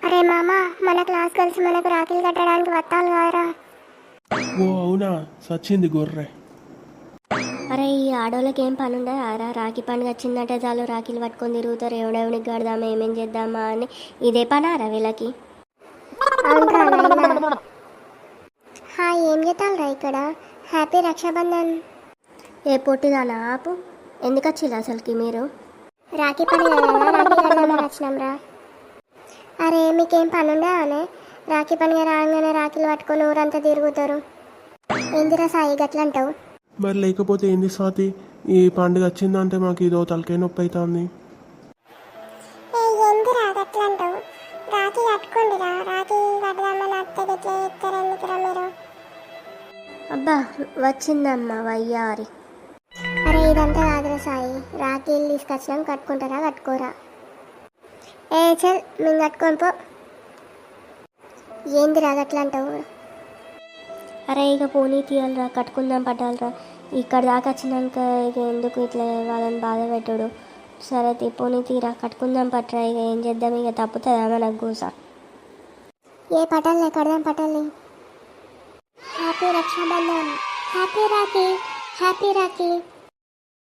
అరే మామ మన క్లాస్ కలిసి మనకు రాఖీలు కట్టడానికి వత్తాలు కారా ఓ అవునా? సచ్చింది గొర్రె. అరే ఈ ఆడోళ్ళకి ఏం పని ఉండదు ఆరా రాఖీ పండుగ వచ్చిందంటే చాలు. రాఖీలు పట్టుకొని తిరుగుతారు. ఎవడెవడికి కడదామా ఏమేం చేద్దామా అని ఇదే పనారా వీళ్ళకి? హాయ్ ఏం చేద్దాంరా ఇక్కడ? హ్యాపీ రక్షాబంధన్. ఏ పొట్టిదానా ఆపు. ఎందుకు వచ్చిల్లు అసలుకి మీరు? రాఖీ పండుగ రాఖీ కడదామని వచ్చినాం రా అరే మీకేం పని ఉండదానే రాఖీ పండుగ రాగానే రాఖీలు పట్టుకొని ఊరంతా తిరుగుతారు. ఏందిరా సాయి గట్ల అంటావు మరి లేకపోతే ఏంది స్వాతి? ఈ పండుగ వచ్చిందంటే మాకు ఇదో తలకాయ నొప్పి అవుతుంది ఎందురా గట్ల అంటావు రాఖీ కట్టుకోండిరా. రాఖీ కడదామని ఎందుకురా మీరు? అబ్బా వచ్చిందమ్మా వయ్యారి. అరే ఇదంతా కాదురా సాయి. రాఖీలు తీసుకొచ్చినాం కట్టుకుంటారా కట్టుకోరా? ఏ చల్ మేము కట్టుకొని పో. ఏందిరా గట్ల అంటావు అరే ఇక పోనీ తీయాలరా కట్టుకుందాం పట్టాలరా. ఇక్కడ దాకా వచ్చినాక ఇక ఎందుకు ఇట్లా వాళ్ళని బాధ పెట్టుడు? సరే తీ పోనీ తీరా కట్టుకుందాం పట్టరా ఇక ఏం చేద్దాం? ఇక తప్పుతుందా మనకు గూస? ఏ పటాలే కడదాం పటాలి happy Rakshabandhan. Happy Rakhi. Happy Rakhi.